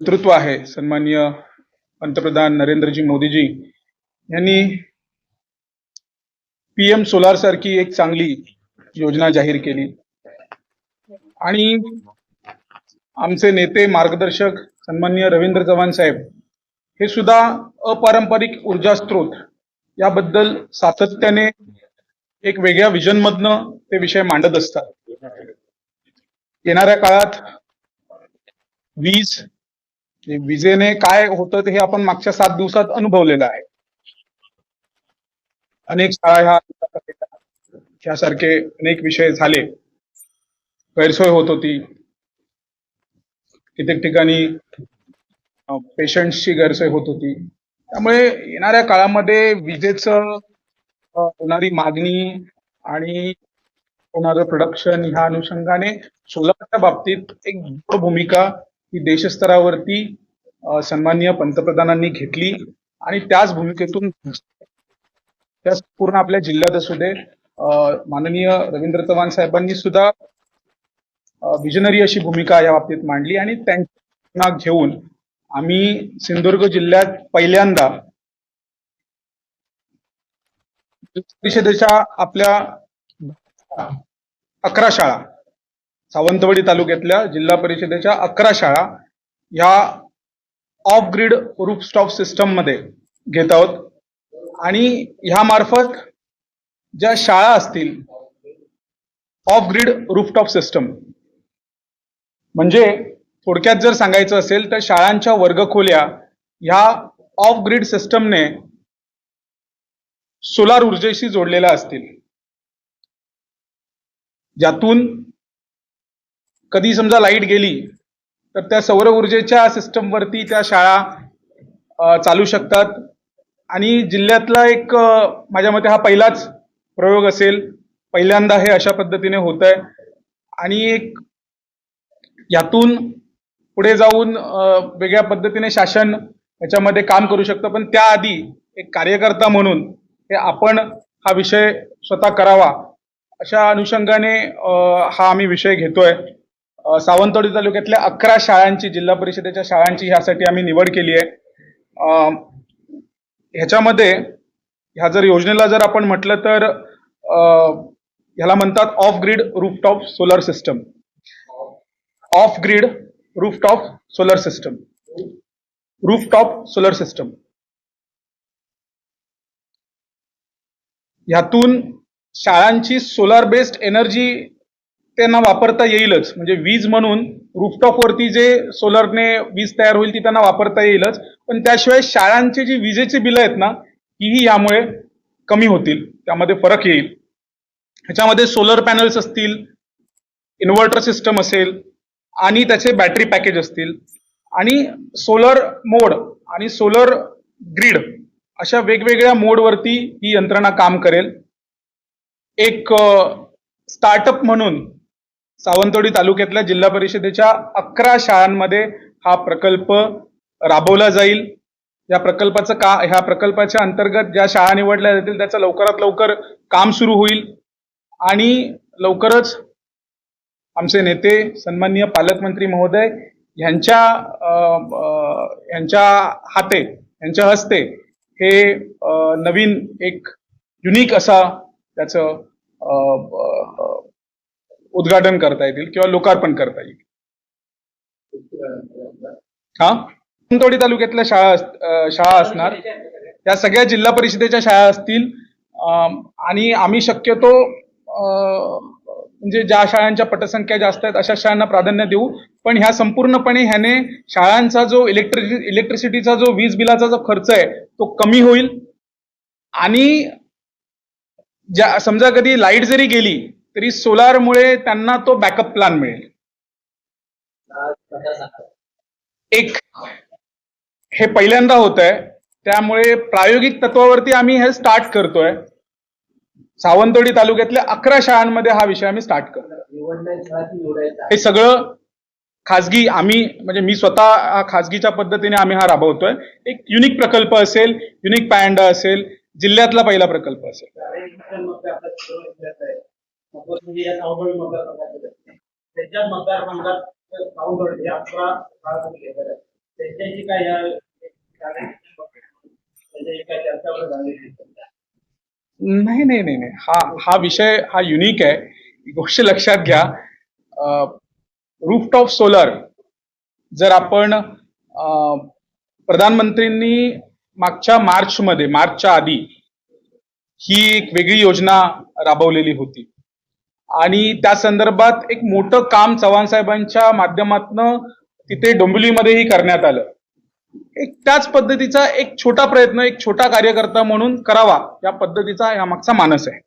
नेतृत्व आहे. सन्माननीय पंतप्रधान नरेंद्रजी मोदीजी यांनी पी एम सोलार सारखी एक चांगली योजना जाहीर केली. आणि आमचे नेते मार्गदर्शक सन्माननीय रवींद्र चव्हाण साहेब हे सुद्धा अपारंपरिक ऊर्जा स्रोत याबद्दल सातत्याने एक वेगळ्या विजन मधनं ते विषय मांडत असतात. येणाऱ्या काळात वीज विजेने काय होतं हे आपण मागच्या सात दिवसात अनुभवलेलं आहे. अनेक शाळा ह्या ह्यासारखे अनेक विषय झाले. गैरसोय होत होती. कित्येक ठिकाणी पेशंट्सची गैरसोय होत होती. त्यामुळे येणाऱ्या काळामध्ये विजेचं होणारी मागणी आणि होणारं प्रोडक्शन ह्या अनुषंगाने सोलारच्या बाबतीत एक भूमिका ही देशस्तरावरती सन्माननीय पंतप्रधानांनी घेतली आणि त्याच भूमिकेतून त्याच पूर्ण आपल्या जिल्ह्यात असू दे माननीय रवींद्र चव्हाण साहेबांनी सुद्धा विजनरी अशी भूमिका या बाबतीत मांडली आणि त्यांना घेऊन आम्ही सिंधुदुर्ग जिल्ह्यात पहिल्यांदा परिषदेच्या आपल्या अकरा शाळा सावंतवाडी तालुक्यातल्या जिल्हा परिषदेच्या अकरा शाळा ह्या ऑफ ग्रीड रूपस्टॉप स्टॉप सिस्टममध्ये घेत आहोत. आणि ह्या मार्फत ज्या शाळा असतील ऑफ ग्रीड रूफटॉप सिस्टम म्हणजे थोडक्यात जर सांगायचं असेल तर शाळांच्या वर्गखोल्या ह्या ऑफ ग्रीड सिस्टमने सोलार ऊर्जेशी जोडलेल्या असतील. ज्यातून कधी समजा लाइट गेली तर त्या सौर ऊर्जेच्या सिस्टमवरती त्या शाळा चालू शकतात. आणि जिल्ह्यातला एक माझ्या मते हा पहिलाच प्रयोग असेल. पहिल्यांदा हे अशा पद्धतीने होत आहे आणि एक यातून पुढे जाऊन वेगळ्या पद्धतीने शासन याच्यामध्ये काम करू शकतं. पण त्याआधी एक कार्यकर्ता म्हणून हे आपण हा विषय स्वतः करावा अशा अनुषंगाने हा आम्ही विषय घेतोय. सावंतवाडी तालुक्यातल्या अकरा शाळांची जिल्हा परिषदेच्या शाळांची ह्यासाठी आम्ही निवड केली आहे. ह्याच्यामध्ये ह्या जर योजनेला जर आपण म्हटलं तर ह्याला म्हणतात off grid rooftop solar system off grid rooftop solar system rooftop solar system ह्यातून शाळांची सोलार बेस्ड एनर्जी त्यांना वापरता येईलच. म्हणजे वीज म्हणून रूफटॉप वरती जे सोलरने वीज तयार होईल ती त्यांना वापरता येईलच. पण त्याशिवाय शाळांची जी विजेची बिलं आहेत ना तीही यामुळे कमी होतील. त्यामध्ये फरक येईल. ह्याच्यामध्ये सोलर पॅनल्स असतील इन्व्हर्टर सिस्टम असेल आणि त्याचे बॅटरी पॅकेज असतील. आणि सोलर मोड आणि सोलर ग्रीड अशा वेगवेगळ्या मोडवरती ही यंत्रणा काम करेल. एक स्टार्टअप म्हणून सावंतवाडी तालुक्यातल्या जिल्हा परिषदेच्या अकरा शाळांमध्ये हा प्रकल्प राबवला जाईल. या प्रकल्पाचं का ह्या प्रकल्पाच्या अंतर्गत ज्या शाळा निवडल्या जातील त्याचं लवकरात लवकर काम सुरू होईल. आणि लवकरच आमचे नेते सन्माननीय पालकमंत्री महोदय यांच्या यांच्या हाते यांच्या हस्ते हे नवीन एक युनिक असा त्याचं उद्घाटन करता येतील किंवा लोकार्पण करता येईल. हा? सावंतवाडी तालुक्यातल्या शाळा शाळा असणार. त्या सगळ्या जिल्हा परिषदेच्या शाळा असतील. आणि आम्ही शक्यतो म्हणजे ज्या शाळांच्या पटसंख्या जास्त आहेत अशा शाळांना प्राधान्य देऊ. पण ह्या संपूर्णपणे ह्याने शाळांचा जो इलेक्ट्रिसि इलेक्ट्रिसिटीचा जो वीज बिलाचा जो खर्च आहे तो कमी होईल. आणि ज्या समजा कधी लाइट जरी गेली तरी सोलारमुळे त्यांना तो बॅकअप प्लॅन मिळेल. एक हे पहिल्यांदा होत आहे त्यामुळे प्रायोगिक तत्वावरती आम्ही हे स्टार्ट करतोय. सावंतवाडी तालुक्यातल्या अकरा शाळांमध्ये हा विषय आम्ही स्टार्ट करतो हे सगळं खाजगी आम्ही म्हणजे मी स्वतः खाजगीच्या पद्धतीने आम्ही हा राबवतोय. एक युनिक प्रकल्प असेल युनिक पॅन्डा असेल जिल्ह्यातला पहिला प्रकल्प असेल. म्हणजे त्याच्या मतदारसंघात सावंतवाडी हे अकरा शाळा तुम्ही घेतलेल्या आहेत. त्यांच्याशी काय या त्यांच्याशी काय चर्चा वगैरे झालेली नाही नाही नाही नाही हा हा विषय हा युनिक आहे. ही गोष्ट लक्षात घ्या. रूफटॉप सोलर जर आपण अं, प्रधानमंत्रींनी मागच्या मार्चमध्ये मार्चच्या आधी ही एक वेगळी योजना राबवलेली होती. आणि त्या संदर्भात एक मोठं काम चव्हाण साहेबांच्या माध्यमातून तिथे डोंबिवलीमध्येही करण्यात आलं. एक त्याच पद्धतीचा एक छोटा प्रयत्न एक छोटा कार्यकर्ता म्हणून करावा या पद्धतीचा यामागचा मानस आहे.